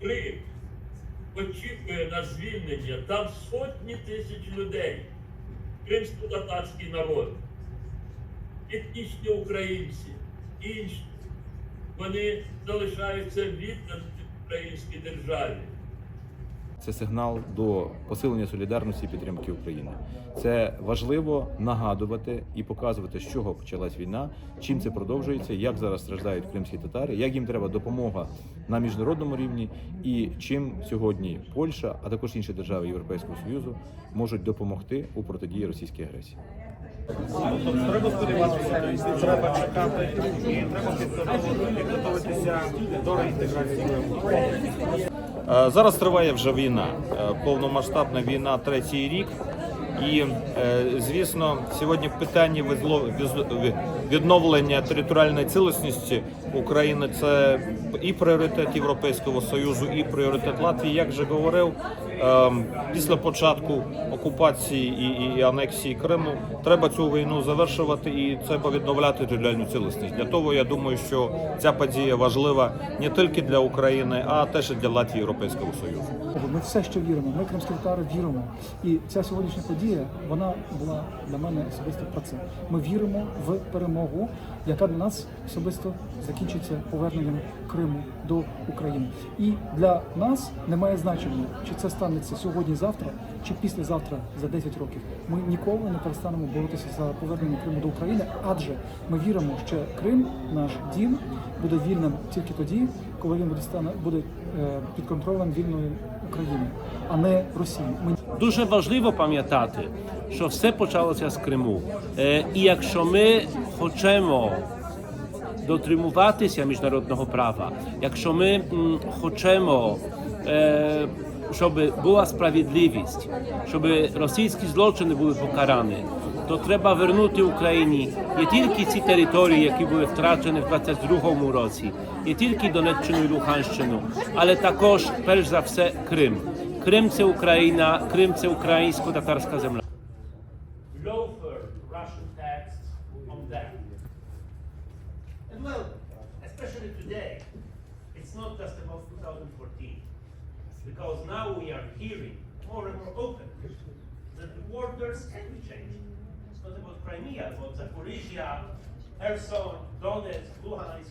Крим очікує на звільнення там сотні тисяч людей. Кримсько-татарський народ, етнічні українці, інші. Вони залишаються відданими українській державі. Це сигнал до посилення солідарності і підтримки України. Це важливо нагадувати і показувати, з чого почалась війна, чим це продовжується, як зараз страждають кримські татари, як їм треба допомога на міжнародному рівні, і чим сьогодні Польща, а також інші держави Європейського Союзу можуть допомогти у протидії російській агресії. Треба сподіватися, треба чекати, треба підготуватися до реінтеграції. Е, Зараз триває вже війна, е, повномасштабна війна третій рік. І, е, звісно, сьогодні в питанні відновлення територіальної цілісності України це і пріоритет Європейського Союзу, і пріоритет Латвії. Як вже говорив, е, після початку окупації і, анексії Криму треба цю війну завершувати і треба відновляти територіальну цілісність. Для того я думаю, що ця подія важлива не тільки для України, а теж і для Латвії Європейського Союзу. Ми все ще віримо. Ми кримські татари віримо. І ця сьогоднішня подія вона була для мене особисто про це. Ми віримо в перемогу, яка для нас особисто закінчиться поверненням Криму до України. І для нас немає значення, чи це станеться сьогодні, завтра, чи післязавтра за 10 років. Ми ніколи не перестанемо боротися за повернення Криму до України, адже ми віримо, що Крим, наш дім, буде вільним тільки тоді, коли він буде стане буде е, під контролем вільної України, а не Росії. Ми Дуже важливо пам'ятати, що все почалося з Криму. Е, І якщо ми хочемо дотримуватися міжнародного права, якщо ми хочемо, е, щоб була справедливість, щоб російські злочини були покарані, то треба вернути Україні не тільки ці території, які були втрачені в 22-му році, не тільки Донеччину і Луганщину, але також, перш за все, Крим. Крим це Україна, Крим це українсько-татарська земля. Loafer Russian texts on that. And well, especially today, it's not just about 2014, because now we are hearing more and more open that the borders can be changed. because it about Crimea, about Zaporizhia, Kherson, Donetsk, Luhansk.